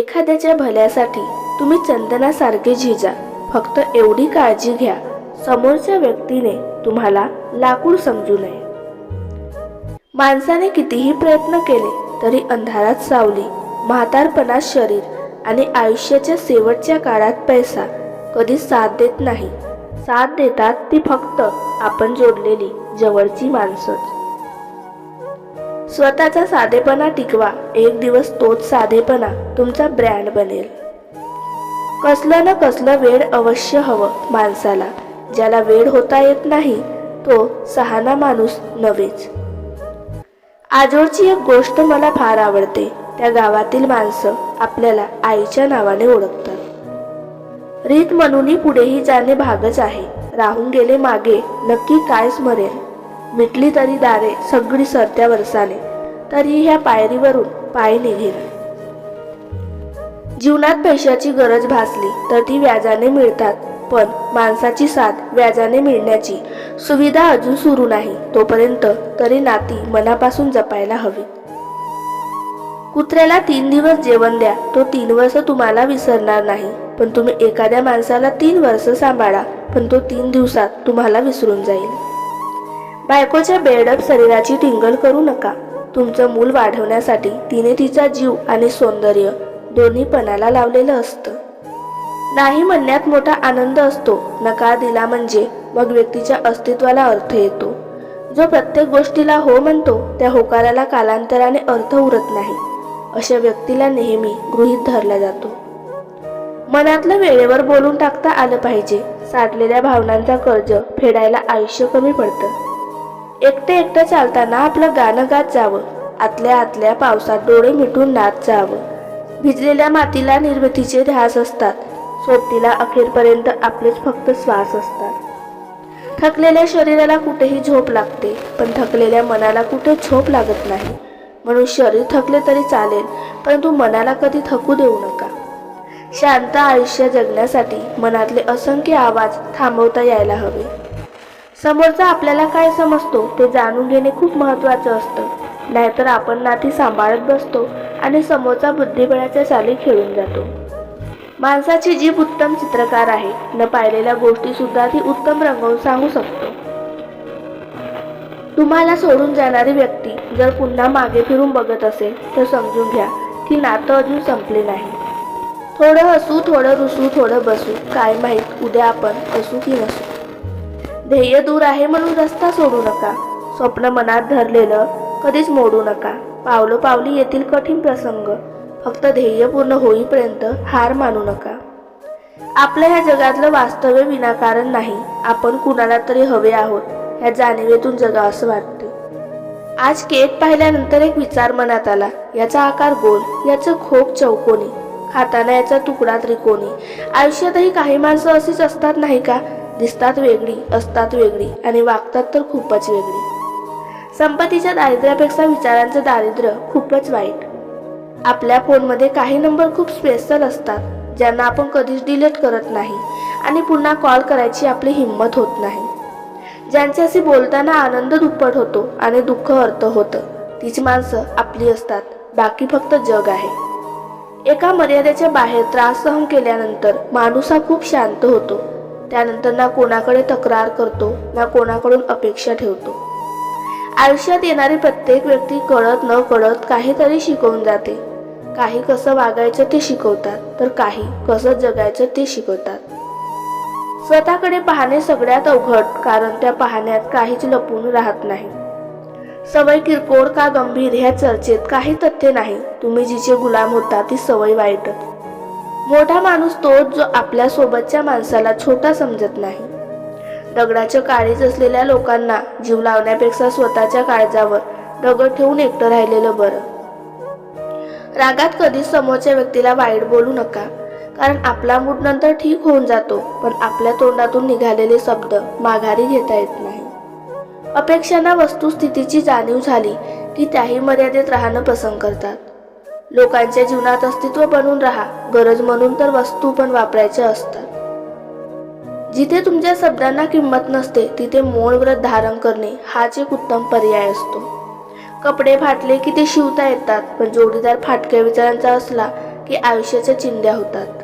एखाद्याच्या भल्यासाठी तुम्ही चंदनासारखे झिजा. फक्त एवढी काळजी घ्या. समोरच्या व्यक्तीने तुम्हाला लाकूड समजू नये. माणसाने कितीही प्रयत्न केले तरी अंधारात सावली. म्हातारपणात शरीर आणि आयुष्याच्या शेवटच्या काळात पैसा कधी साथ देत नाही. साथ देतात ती फक्त आपण जोडलेली जवळची माणसंच स्वतःचा साधेपणा टिकवा. एक दिवस तोच साधेपणा तुमचा ब्रँड बनेल. कसलं ना कसलं वेळ अवश्य हवं माणसाला. ज्याला वेळ होता येत नाही तो सहाना माणूस नव्हेच. आजोळची एक गोष्ट मला फार आवडते. त्या गावातील माणसं आपल्याला आईच्या नावाने ओळखतात. रीत म्हणूनही पुढेही जाणे भागच आहे. राहून गेले मागे नक्की काय स्मरेल मिटली तरी दारे सगळी सरत्या वरसाने. तरी ह्या पायरीवरून पाय निघेल. जीवनात पैशाची गरज भासली तर ती व्याजाने मिळतात पण माणसाची साथ व्याजाने मिळण्याची सुविधा अजून सुरू नाही तोपर्यंत तरी नाती मनापासून जपायला हवी. कुत्र्याला तीन दिवस जेवण द्या तो तीन वर्ष तुम्हाला विसरणार नाही पण तुम्ही एखाद्या माणसाला तीन वर्ष सांभाळा पण तो तीन दिवसात तुम्हाला विसरून जाईल. बायकोच्या बेडप शरीराची टिंगल करू नका. तुमचं मूल वाढवण्यासाठी तिने तिचा जीव आणि सौंदर्य दोन्ही पणाला लावलेलं असतं. नाही म्हणण्यात मोठा आनंद असतो. नकार दिला म्हणजे मग व्यक्तीच्या अस्तित्वाला अर्थ येतो. जो प्रत्येक गोष्टीला हो म्हणतो त्या होकाराला कालांतराने अर्थ उरत नाही. अशा व्यक्तीला नेहमी गृहीत धरला जातो. मनातलं वेळेवर बोलून टाकता आलं पाहिजे. साठलेल्या भावनांचा कर्ज फेडायला आयुष्य कमी पडतं. एकटे एकटं चालताना आपलं गाणं गात जावं. आतल्या आतल्या पावसात डोळे मिटून नाच जावं. भिजलेल्या मातीला निर्मितीचे ध्यास असतात. सोबतीला अखेरपर्यंत आपलेच फक्त श्वास असतात. थकलेल्या शरीराला कुठेही झोप लागते पण थकलेल्या मनाला कुठे झोप लागत नाही. म्हणून शरीर थकले तरी चालेल परंतु मनाला कधी थकू देऊ नका. शांत आयुष्य जगण्यासाठी मनातले असंख्य आवाज थांबवता यायला हवे. समोरचा आपल्याला काय समजतो ते जाणून घेणे खूप महत्त्वाचं असतं. नाहीतर आपण नाती सांभाळत बसतो आणि समोरचा बुद्धिबळाच्या चाली खेळून जातो. माणसाची जीभ उत्तम चित्रकार आहे. न पाहिलेल्या गोष्टी सुद्धा ती उत्तम रंगवून सांगू शकतो. तुम्हाला सोडून जाणारी व्यक्ती जर पुन्हा मागे फिरून बघत असेल तर समजून घ्या की नातं अजून संपले नाही. थोडं हसू थोडं रुसू थोडं बसू काय माहीत उद्या आपण असू की नसू. ध्येय दूर आहे म्हणून रस्ता सोडू नका. स्वप्न मनात धरलेलं कधीच मोडू नका. पावलं पावली येथील कठीण प्रसंग. फक्त ध्येय पूर्ण होईपर्यंत हार मानू नका. आपल्या ह्या जगातलं वास्तव्य विनाकारण नाही. आपण कुणाला तरी हवे आहोत ह्या जाणीवेतून जगा असं वाटते. आज केक पाहिल्यानंतर एक विचार मनात आला. याचा आकार गोल याचं खोप चौकोनी. खाताना याचा तुकडा त्रिकोणी. आयुष्यातही काही माणसं अशीच असतात नाही का? दिसतात वेगळी असतात वेगळी आणि वागतात तर खूपच वेगळी. संपत्तीच्या दारिद्र्यापेक्षा विचारांचं दारिद्र्य खूपच वाईट. आपल्या फोनमध्ये काही नंबर खूप स्पेशल असतात ज्यांना आपण कधीच डिलीट करत नाही आणि पुन्हा कॉल करायची आपली हिंमत होत नाही. ज्यांच्याशी बोलताना आनंद दुप्पट होतो आणि दुःख अर्थ होतं. तीच माणसं आपली असतात बाकी फक्त जग आहे. एका मर्यादेच्या बाहेर त्रास सहन केल्यानंतर माणूस हा खूप शांत होतो. त्यानंतर ना कोणाकडे तक्रार करतो ना कोणाकडून अपेक्षा ठेवतो. आयुष्यात येणारी प्रत्येक व्यक्ती कळत न कळत काहीतरी शिकवून जाते. काही कसं वागायचं ते शिकवतात तर काही कसं जगायचं ते शिकवतात. स्वतःकडे पाहणे सगळ्यात अवघड कारण त्या पाहण्यात काहीच लपून राहत नाही. सवय किरकोळ का गंभीर ह्या चर्चेत काही तथ्य नाही. तुम्ही जिचे गुलाम होता ती सवय वाईटच. मोठा माणूस तोच जो आपल्या सोबतच्या माणसाला छोटा समजत नाही. दगडाच्या काळीज असलेल्या लोकांना जीव लावण्यापेक्षा स्वतःच्या काळजावर दगड ठेवून एकटं राहिलेलं बरं. रागात कधीच समोरच्या व्यक्तीला वाईट बोलू नका कारण आपला मूड नंतर ठीक होऊन जातो पण आपल्या तोंडातून निघालेले शब्द माघारी घेता येत नाही. अपेक्षांना वस्तुस्थितीची जाणीव झाली की त्याही मर्यादेत राहणं पसंत करतात. लोकांच्या जीवनात अस्तित्व बनून राहा. गरज म्हणून तर वस्तू पण वापरायच्या असतात. जिथे तुमच्या शब्दांना किंमत नसते तिथे मौन व्रत धारण करणे हाच एक उत्तम पर्याय असतो. कपडे फाटले की ते शिवता येतात पण जोडीदार फाटक्या विचारांचा असला की आयुष्याच्या चिंध्या होतात.